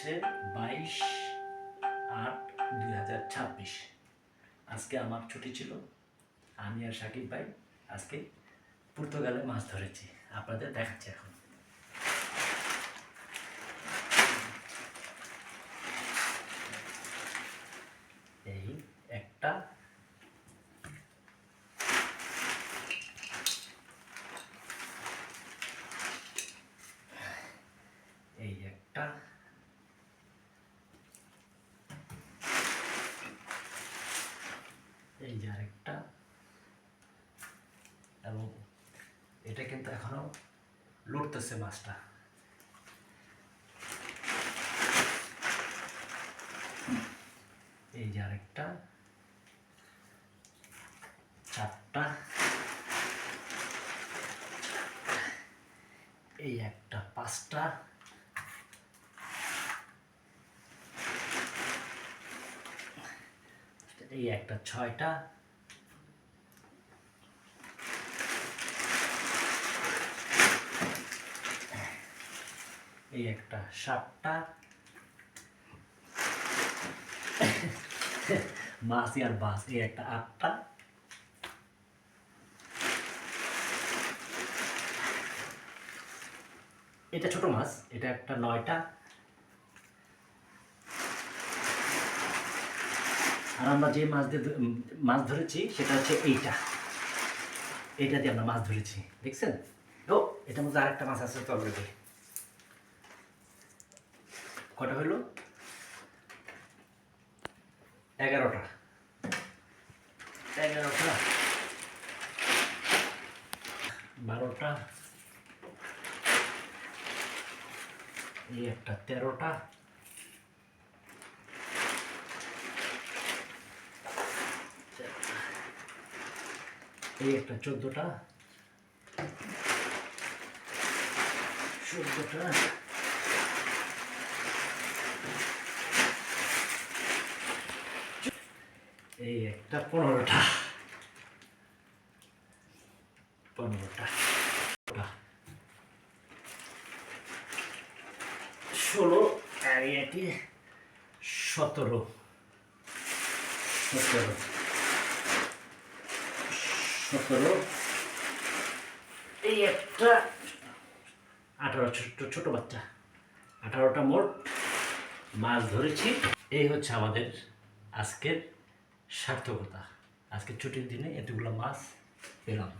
হচ্ছে বাইশ আট দুই হাজার ছাব্বিশ। আজকে আমার ছুটি ছিল। আমি আর সাকিব ভাই আজকে পর্তুগালে মাছ ধরেছি। আপনাদের দেখাচ্ছি এখন এই একটা এই একটা এই যে আরেকটা। এবং এটা কিন্তু এখনও লড়তেছে মাছটা। এই যে আরেকটা। চারটা। এই একটা, পাঁচটা। এই একটা ছয়টা। এই একটা সাতটা। মাছ আর বাস, এই একটা আটটা। এটা ছোট মাছ, এটা একটা নয়টা। আর আমরা যে মাছ দিয়ে মাছ ধরেছি, সেটা হচ্ছে এইটা। এইটা দিয়ে আমরা মাছ ধরেছি, দেখছেন? ও এটার মধ্যে আরেকটা মাছ আছে তো অলরেডি কটা হলো? এগারোটা। এগারোটা। বারোটা। এই একটা তেরোটা। এই একটা চোদ্দোটা। চোদ্দোটা। এই একটা পনেরোটা। পনেরোটা। ষোলো আর এটি সতেরো। সতেরো। সতেরো। এই একটা, আঠারো, ছোট ছোট বাচ্চা। আঠারোটা মোট মাছ ধরেছি। এই হচ্ছে আমাদের আজকের সার্থকতা। আজকে ছুটির দিনে এতগুলো মাছ পেলাম।